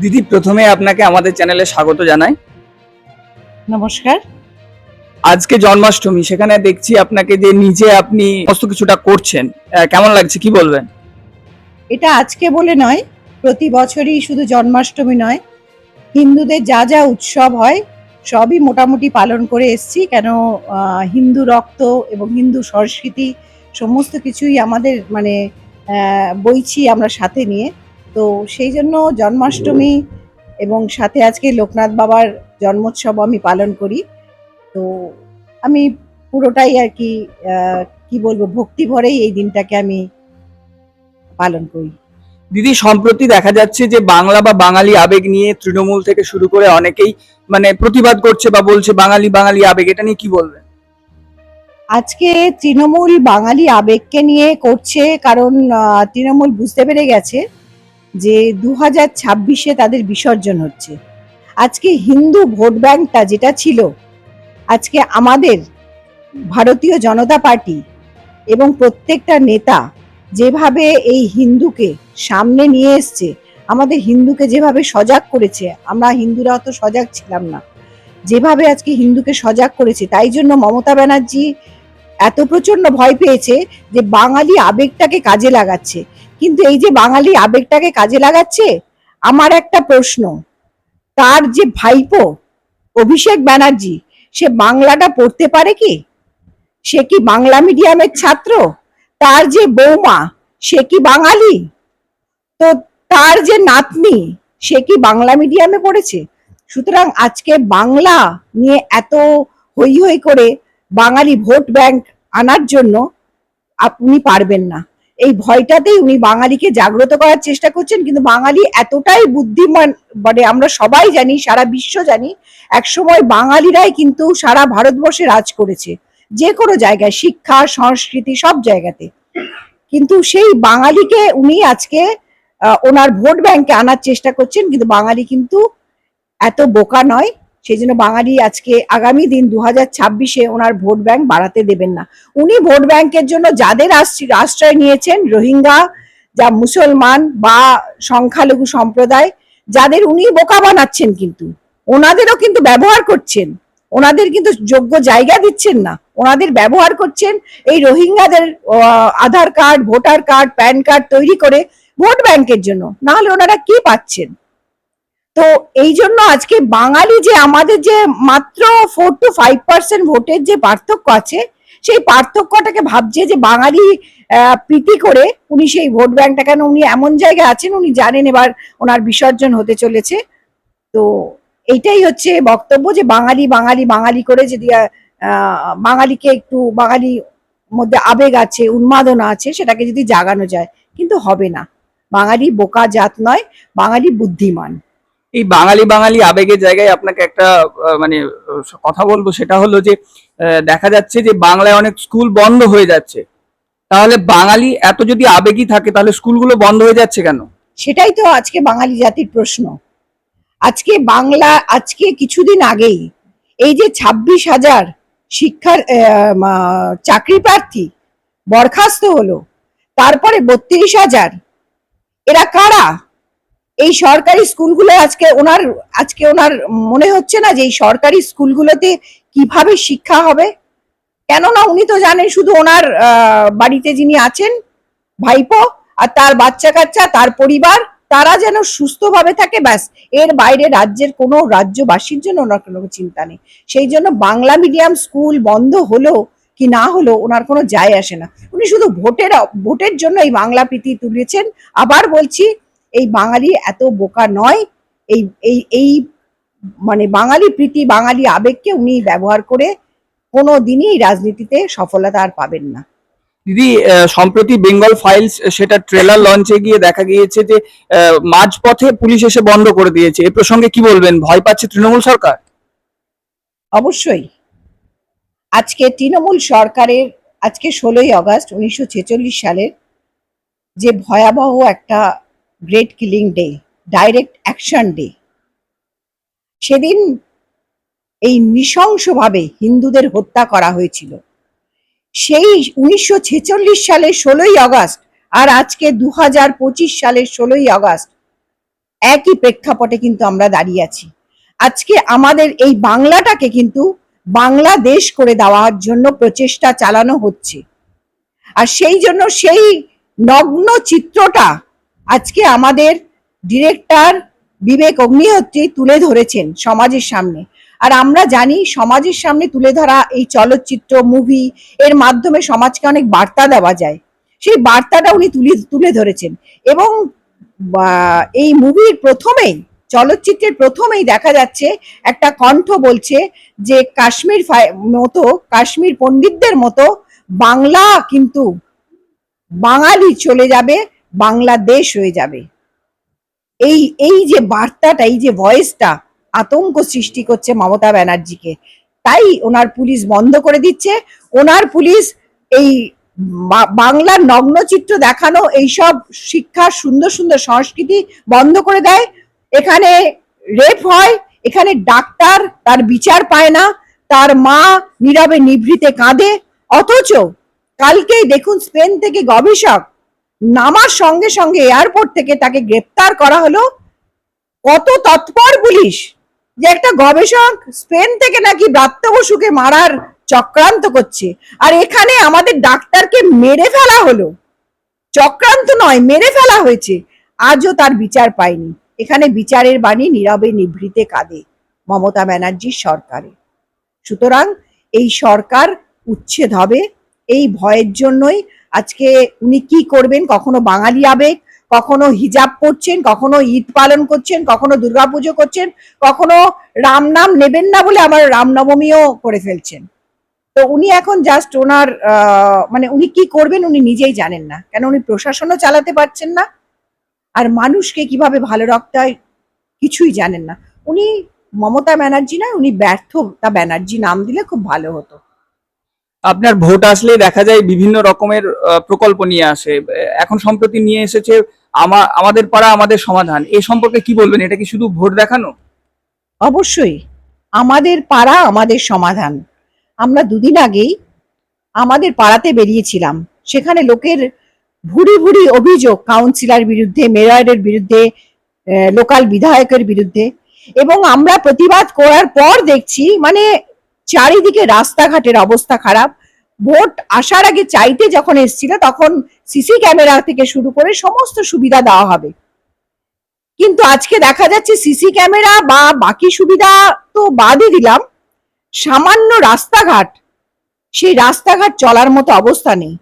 দিদি প্রথমে আপনাকে আমাদের চ্যানেলে স্বাগত জানাই। নমস্কার। আজকে জন্মাষ্টমী সেখানে দেখছি আপনাকে যে নিজে আপনি সমস্ত কিছুটা করছেন। কেমন লাগছে কি বলবেন? এটা আজকে বলে নয় প্রতি বছরই শুধু জন্মাষ্টমী নয়। হিন্দুদের যা যা উৎসব হয় সবই মোটামুটি পালন করে এসছি। কেন হিন্দু রক্ত এবং হিন্দু সংস্কৃতি সমস্ত কিছুই আমাদের মানে আহ, বইছি আমরা সাথে নিয়ে। তো সেই জন্য জন্মাষ্টমী এবং সাথে আজকে লোকনাথ বাবার জন্মোৎসব আমি পালন করি। তো আমি পুরোটাই আর কি কি বলব ভক্তি ভরেই এই দিনটাকে আমি পালন করি। দিদি সম্প্রতি দেখা যাচ্ছে যে বাংলা বা বাঙালি আবেগ নিয়ে তৃণমূল থেকে শুরু করে অনেকেই মানে প্রতিবাদ করছে বা বলছে বাঙালি বাঙালি আবেগ এটা নিয়ে কি বলবেন? আজকে তৃণমূল বাঙালি আবেগকে নিয়ে করছে কারণ তৃণমূল বুঝতে পেরে গেছে যে দু হাজার ছাব্বিশে তাদের বিসর্জন হচ্ছে। আজকে হিন্দু ভোট ব্যাংকটা যেটা ছিল, আজকে আমাদের ভারতীয় জনতা পার্টি এবং প্রত্যেকটা নেতা যেভাবে এই হিন্দুকে সামনে নিয়ে এসছে, আমাদের হিন্দুকে যেভাবে সজাগ করেছে, আমরা হিন্দুরা অত সজাগ ছিলাম না। যেভাবে আজকে হিন্দুকে সজাগ করেছে, তাই জন্য মমতা ব্যানার্জি এত প্রচণ্ড ভয় পেয়েছে যে বাঙালি আবেগটাকে কাজে লাগাচ্ছে। কিন্তু এই যে বাঙালি আবেগটাকে কাজে লাগাচ্ছে, আমার একটা প্রশ্ন। তার যে ভাইপো, অভিষেক ব্যানার্জি, সে বাংলাটা পড়তে পারে কি? সে কি বাংলা মিডিয়ামের ছাত্র? তার যে বৌমা, সে কি বাঙালি? তো তার যে নাতনি, সে কি বাংলা মিডিয়ামে পড়েছে? সুতরাং আজকে বাংলা নিয়ে এত হই হই করে বাঙালি ভোট ব্যাংক আনার জন্য আপনি পারবেন না। এই ভয়টাতেই উনি বাঙালিকে জাগ্রত করার চেষ্টা করছেন, কিন্তু বাঙালি এতটাই বুদ্ধিমান মানে আমরা সবাই জানি, সারা বিশ্ব জানি, একসময় বাঙালিরাই কিন্তু সারা ভারতবর্ষে রাজ করেছে, যে কোনো জায়গায়, শিক্ষা, সংস্কৃতি, সব জায়গাতে। কিন্তু সেই বাঙালিকে উনি আজকে ওনার ভোট ব্যাংকে আনার চেষ্টা করছেন, কিন্তু বাঙালি কিন্তু এত বোকা নয়। সেই জন্য বাঙালি আজকে আগামী দিন দু হাজার ছাব্বিশে ওনার ভোট ব্যাংক বাড়াতে দেবেন না। উনি ভোট ব্যাংকের জন্য যাদের আশ্রয়- নিয়েছেন, রোহিঙ্গা, যা মুসলমান বা সংখ্যালঘু সম্প্রদায়, যাদের উনি বোকা বানাচ্ছেন কিন্তু। ওনাদেরও কিন্তু ব্যবহার করছেন। ওনাদের কিন্তু যোগ্য জায়গা দিচ্ছেন না। ওনাদের ব্যবহার করছেন এই রোহিঙ্গাদের Aadhaar card, voter card, PAN card তৈরি করে ভোট ব্যাংকের জন্য। না হলে ওনারা কি পাচ্ছেন? তো এই জন্য আজকে বাঙালি যে আমাদের যে মাত্র ফোর টু ফাইভ পার্সেন্ট ভোটের যে পার্থক্য আছে, সেই পার্থক্যটাকে ভাবছে যে বাঙালি প্রীতি করে উনি সেই ভোট ব্যাংকটা, কেন উনি এমন জায়গায় আছেন উনি জানেন এবার ওনার বিসর্জন হতে চলেছে। তো এইটাই হচ্ছে বক্তব্য যে বাঙালি বাঙালি বাঙালি করে যদি বাঙালিকে একটু, বাঙালি মধ্যে আবেগ আছে, উন্মাদনা আছে, সেটাকে যদি জাগানো যায়, কিন্তু হবে না। বাঙালি বোকা জাত নয়, বাঙালি বুদ্ধিমান। এই বাঙালি বাঙালি আবেগের জায়গায় আপনাকে একটা মানে কথা বলব সেটা হলো যে দেখা যাচ্ছে যে বাংলায় অনেক স্কুল বন্ধ হয়ে যাচ্ছে। তাহলে বাঙালি এত যদি আবেগী থাকে, তাহলে স্কুলগুলো বন্ধ হয়ে যাচ্ছে কেন? সেটাই তো আজকে বাঙালি জাতির প্রশ্ন। আজকে বাংলা, আজকে কিছুদিন আগেই এই যে ছাব্বিশ হাজার শিক্ষার চাকরি প্রার্থী বরখাস্ত হলো, তারপরে বত্রিশ হাজার, এরা কারা? এই সরকারি স্কুলগুলো আজকে ওনার আজকে ওনার মনে হচ্ছে না যে এই সরকারি স্কুলগুলোতে কীভাবে শিক্ষা হবে? কেননা উনি তো জানেন শুধু ওনার বাড়িতে যিনি আছেন, ভাইপো আর তার বাচ্চা কাচ্চা তার পরিবার, তারা যেন সুস্থভাবে থাকে, ব্যাস। এর বাইরে রাজ্যের কোনো রাজ্যবাসীর জন্য ওনার কোনো চিন্তা নেই। সেই জন্য বাংলা মিডিয়াম স্কুল বন্ধ হলো কি না হলো ওনার কোনো যায় আসে না। উনি শুধু ভোটের ভোটের জন্য এই বাংলা প্রীতি তুলেছেন। আবার বলছি এই বাঙালি এত বোকা নয়। এই এই এই মানে বাঙালি প্রীতি বাঙালি আবেগকে উনি ব্যবহার করে কোনো দিনই রাজনীতিতে সফলতা আর পাবেন না। দিদি সম্প্রতি বেঙ্গল ফাইলস সেটা ট্রেলার লঞ্চে গিয়ে দেখা গিয়েছে যে মাঝপথে পুলিশ এসে বন্ধ করে দিয়েছে। এ প্রসঙ্গে কি বলবেন? ভয় পাচ্ছে তৃণমূল সরকার? অবশ্যই। আজকে তৃণমূল সরকারের আজকে ষোলোই আগস্ট উনিশশো ছেচল্লিশ সালের যে ভয়াবহ একটা great killing day direct action day সেদিন এই নৃশংসভাবে হিন্দুদের হত্যা করা হয়েছিল। সেই উনিশশো ছেচল্লিশ সালের ষোলোই আগস্ট আর আজকে দু হাজার পঁচিশ সালের ষোলোই আগস্ট একই প্রেক্ষাপটে কিন্তু আমরা দাঁড়িয়ে আছি। আজকে আমাদের এই বাংলাটাকে কিন্তু বাংলাদেশ করে দেওয়ার জন্য প্রচেষ্টা চালানো হচ্ছে। আর সেই জন্য সেই নগ্ন চিত্রটা আজকে আমাদের ডিরেক্টর বিবেক অগ্নিহোত্রী তুলে ধরেছেন সমাজের সামনে। আর আমরা জানি সমাজের সামনে তুলে ধরা এই চলচ্চিত্র মুভি এর মাধ্যমে সমাজকে অনেক বার্তা দেওয়া যায়। সেই বার্তাটা উনি তুলে তুলে ধরেছেন। এবং এই মুভির প্রথমেই, চলচ্চিত্রের প্রথমেই দেখা যাচ্ছে, একটা কণ্ঠ বলছে যে কাশ্মীর মতো, কাশ্মীর পণ্ডিতদের মতো বাংলা কিন্তু বাঙালি চলে যাবে বাংলাদেশ হয়ে যাবে। এই এই যে বার্তাটা, এই যে ভয়েসটা আতঙ্ক সৃষ্টি করছে মমতা ব্যানার্জিকে। তাই ওনার পুলিশ বন্ধ করে দিচ্ছে। ওনার পুলিশ এই বাংলার নগ্ন চিত্র দেখানো এইসব শিক্ষা, সুন্দর সুন্দর সংস্কৃতি বন্ধ করে দেয়। এখানে রেপ হয়, এখানে ডাক্তার তার বিচার পায় না, তার মা নীরবে নিভৃতে কাঁদে। অথচ কালকেই দেখুন স্পেন থেকে গবেষক নামার সঙ্গে সঙ্গে এয়ারপোর্ট থেকে তাকে গ্রেপ্তার করা হলো। কত তৎপর পুলিশ যে একটা গবেষক স্পেন থেকে নাকি ব্রাত্য বসুকে মারার চক্রান্ত করছে। আর এখানে আমাদের ডাক্তারকে মেরে ফেলা হলো। চক্রান্ত নয়, মেরে ফেলা হয়েছে। আজও তার বিচার পায়নি। এখানে বিচারের বাণী নীরবে নিভৃতে কাঁদে মমতা ব্যানার্জির সরকারে। সুতরাং এই সরকার উচ্ছেদ হবে, এই ভয়ের জন্যই আজকে উনি কি করবেন? কখনো বাঙালি আবেগ, কখনো হিজাব পরছেন, কখনো ঈদ পালন করছেন, কখনো দুর্গাপুজো করছেন, কখনো রাম নাম নেবেন না বলে আবার রামনবমীও করে ফেলছেন। তো উনি এখন জাস্ট ওনার মানে উনি কি করবেন উনি নিজেই জানেন না। কেন উনি প্রশাসনও চালাতে পারছেন না? আর মানুষকে কীভাবে ভালো রাখতে হয় কিছুই জানেন না। উনি মমতা ব্যানার্জি নয়, উনি ব্যর্থতা ব্যানার্জি নাম দিলে খুব ভালো হতো। আপনার ভোট আসলে দেখা যায় বিভিন্ন রকমের প্রকল্প নিয়ে আসে। এখন সম্প্রতি নিয়ে এসেছে আমা- আমাদের পাড়া, আমাদের সমাধান। এ সম্পর্কে কি বলবেন? এটা কি শুধু ভোট দেখানো? অবশ্যই। আমাদের পাড়া, আমাদের সমাধান। আমরা দুদিন আগেই আমাদের পাড়াতে বেরিয়েছিলাম। সেখানে লোকের ভুরি ভুরি অভিযোগ কাউন্সিলর বিরুদ্ধে মেয়রের বিরুদ্ধে লোকাল বিধায়কের বিরুদ্ধে। এবং আমরা প্রতিবাদ করার পর দেখছি মানে চারিদিকে রাস্তাঘাটের অবস্থা খারাপ। ভোট আসার আগে চাইতে যখন এসেছিল, তখন সিসি ক্যামেরা থেকে শুরু করে সমস্ত সুবিধা দেওয়া হবে। কিন্তু আজকে দেখা যাচ্ছে সিসি ক্যামেরা বা বাকি সুবিধা তো বাদই দিলাম। সামান্য রাস্তাঘাট, সেই রাস্তাঘাট চলার মতো অবস্থা নেই।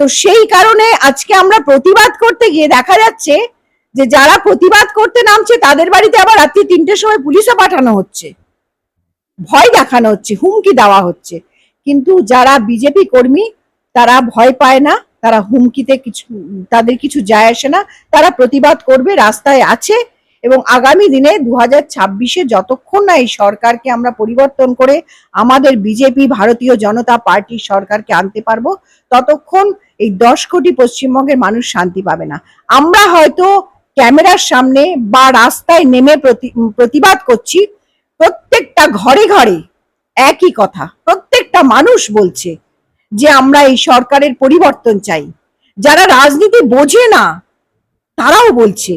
তো সেই কারণে আজকে আমরা প্রতিবাদ করতে গিয়ে দেখা যাচ্ছে যে, যারা প্রতিবাদ করতে নামছে, তাদের বাড়িতে আবার রাত্রি তিনটের সময় পুলিশও পাঠানো হচ্ছে। ভয় দেখানো হচ্ছে, হুমকি দেওয়া হচ্ছে। কিন্তু যারা বিজেপি কর্মী, তারা ভয় পায় না, তারা হুমকিতে কিছু, তাদের কিছু যায় আসে না, তারা প্রতিবাদ করবে, রাস্তায় আছে এবং আগামী দিনে দু হাজার ছাব্বিশে যতক্ষণ না এই সরকারকে আমরা পরিবর্তন করে আমাদের বিজেপি, ভারতীয় জনতা পার্টির সরকারকে আনতে পারব, ততক্ষণ এই দশ কোটি পশ্চিমবঙ্গের মানুষ শান্তি পাবে না। আমরা হয়তো ক্যামেরার সামনে বা রাস্তায় নেমে প্রতি- প্রতিবাদ করছি প্রত্যেকটা ঘরে ঘরে একই কথা। প্রত্যেকটা মানুষ বলছে যে আমরা এই সরকারের পরিবর্তন চাই। যারা রাজনীতি বোঝে না, তারাও বলছে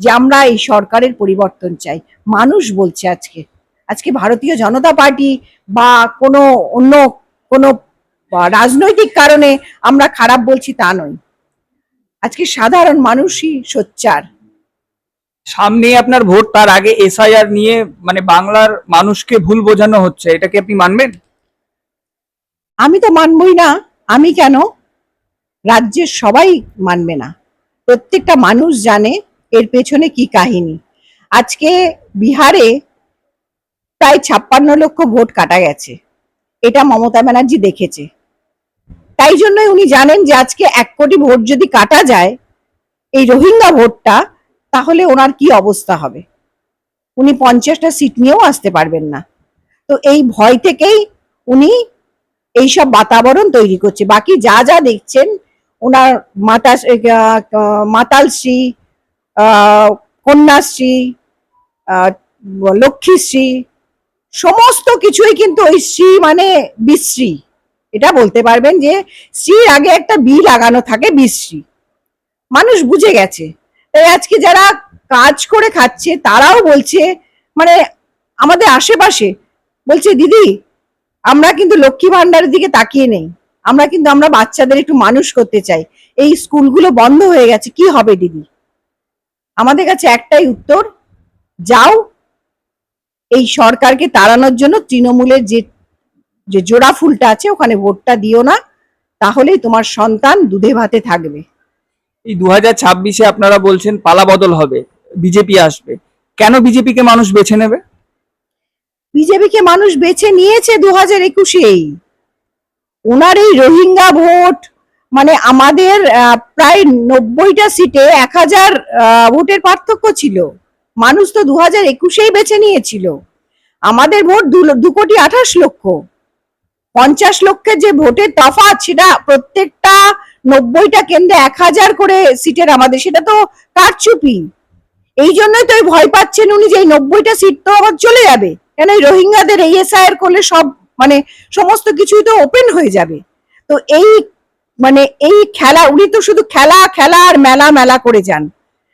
যে আমরা এই সরকারের পরিবর্তন চাই। মানুষ বলছে আজকে আজকে ভারতীয় জনতা পার্টি বা কোনো অন্য কোনো রাজনৈতিক কারণে আমরা খারাপ বলছি তা নয়। আজকে সাধারণ মানুষই সোচ্চার। সামনে আপনার ভোট, তার আগে এসআইআর নিয়ে মানে বাংলার মানুষকে ভুল বোঝানো হচ্ছে, এটা কি আপনি মানবেন? আমি তো মানবই না, আমি কেন? রাজ্যের সবাই মানবে না। প্রত্যেকটা মানুষ জানে এর পেছনে কি কাহিনী। আজকে বিহারে প্রায় ছাপ্পান্ন লক্ষ ভোট কাটা গেছে, এটা মমতা ব্যানার্জি দেখেছে। তাই জন্যই উনি জানেন যে আজকে এক কোটি ভোট যদি কাটা যায়, এই রোহিঙ্গা ভোটটা তাহলে ওনার কি অবস্থা হবে? উনি পঞ্চাশটা সিট নিয়েও আসতে পারবেন না। তো এই ভয় থেকেই উনি এইসব বাতাবরণ তৈরি করছে। বাকি যা যা দেখছেন, ওনার মাতা মাতালশ্রী কন্যাশ্রী লক্ষ্মীশ্রী, সমস্ত কিছুই কিন্তু ওই শ্রী মানে বিশ্রী। এটা বলতে পারবেন যে শ্রীর আগে একটা বি লাগানো থাকে বিশ্রী। মানুষ বুঝে গেছে। তাই আজকে যারা কাজ করে খাচ্ছে, তারাও বলছে মানে আমাদের আশেপাশে বলছে, দিদি, আমরা কিন্তু লক্ষ্মী ভান্ডারের দিকে তাকিয়ে নেই। আমরা কিন্তু, আমরা বাচ্চাদের একটু মানুষ করতে চাই। এই স্কুলগুলো বন্ধ হয়ে গেছে, কি হবে দিদি? আমাদের কাছে একটাই উত্তর, যাও, এই সরকারকে তাড়ানোর জন্য তৃণমূলের যে যে জোড়া ফুলটা আছে, ওখানে ভোটটা দিও না, তাহলেই তোমার সন্তান দুধে ভাতে থাকবে। এই দু হাজার ছাব্বিশে আপনারা বলছেন পালা বদল হবে, বিজেপি আসবে। কেন বিজেপিকে মানুষ বেছে নেবে? বিজেপিকে মানুষ বেছে নিয়েছে দু হাজার একুশেই। ওনার এই রোহিঙ্গা ভোট মানে আমাদের প্রায় নব্বইটা সিটে এক হাজার ভোটের পার্থক্য ছিল। মানুষ তো দু হাজার একুশেই বেছে নিয়েছিল। আমাদের ভোট দু কোটি আঠাশ লক্ষ। পঞ্চাশ লক্ষের যে ভোটের তফাৎ, সেটা প্রত্যেকটা নব্বইটা কেন্দ্রে এক হাজার করে সিটের আমাদের, সেটা তো কারচুপি। এই জন্যই তো ভয় পাচ্ছেন উনি যে এই নব্বইটা সিট তো আবার চলে যাবে। কেন এই রোহিঙ্গাদের এসআইআর করলে সব মানে সমস্ত কিছুই তো ওপেন হয়ে যাবে। তো এই মানে এই খেলা, উনি তো শুধু খেলা খেলা আর মেলা মেলা করে যান।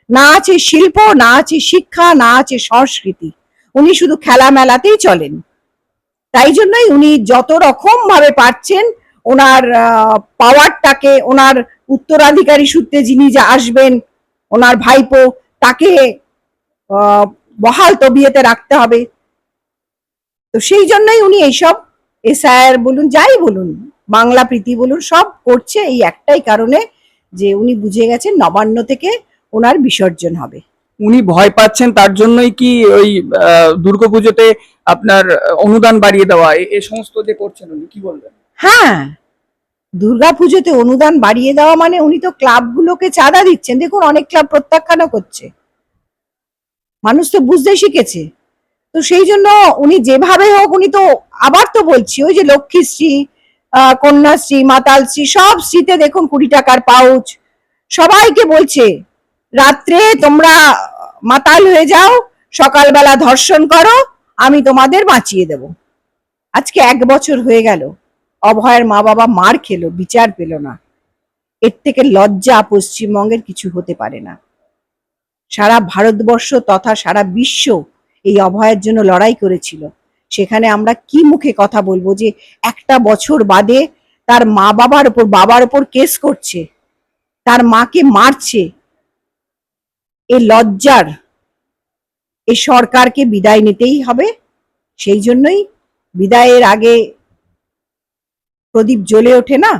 না আছে শিল্প, না আছে শিক্ষা, না আছে সংস্কৃতি। উনি শুধু খেলা, মেলাতেই চলেন। তাই জন্যই উনি যত রকম ভাবে পারছেন ওনার পাওয়ারটাকে ওনার উত্তরাধিকারী সূত্রে যিনি যা আসবেন, ওনার ভাইপো, তাকে বহাল তবিয়েতে রাখতে হবে। তো সেই জন্যই উনি এইসব এসআইআর বলুন, যাই বলুন, বাংলা প্রীতি বলুন, সব করছে এই একটাই কারণে যে উনি বুঝে গেছেন নবান্ন থেকে ওনার বিসর্জন হবে। উনি ভয় পাচ্ছেন, তার জন্যই কি ওই দুর্গাপুজোতে আপনার অনুদান বাড়িয়ে দেওয়া এ সমস্ত যে করছেন উনি, কি বলবেন? হ্যাঁ দুর্গাপুজোতে অনুদান বাড়িয়ে দেওয়া মানে উনি তো ক্লাবগুলোকে চাঁদা দিচ্ছেন। দেখুন, অনেক ক্লাব প্রত্যাখ্যানও করছে। মানুষ তো বুঝতে শিখেছে। তো সেই জন্য উনি যেভাবে হোক, উনি তো আবার তো বলছি, ওই যে লক্ষ্মীশ্রী কন্যাশ্রী, মাতালশ্রী, সব শ্রীতে দেখুন কুড়ি টাকার পাউচ। সবাইকে বলছে, রাত্রে তোমরা মাতাল হয়ে যাও, সকালবেলা ধর্ষণ করো, আমি তোমাদের বাঁচিয়ে দেব। আজকে এক বছর হয়ে গেল। অভয়ের মা বাবা মার খেলো, বিচার পেল না। এর থেকে লজ্জা পশ্চিমবঙ্গের কিছু হতে পারে না। সারা ভারতবর্ষ তথা সারা বিশ্ব এই অভয়ের জন্য লড়াই করেছিল। সেখানে আমরা কি মুখে কথা বলব যে একটা বছর বাদে তার মা বাবার ওপর বাবার ওপর কেস করছে, তার মাকে মারছে। এ লজ্জার, এ সরকারকে বিদায় নিতেই হবে। সেই জন্যই বিদায়ের আগে প্রদীপ জ্বলে ওঠে না?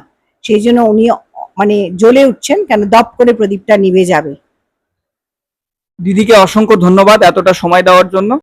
সেই জন্য উনি মানে জ্বলে উঠছেন, কেন দপ করে প্রদীপটা নিভে যাবে। দিদিকে অসংখ্য ধন্যবাদ এতটা সময় দেওয়ার জন্য।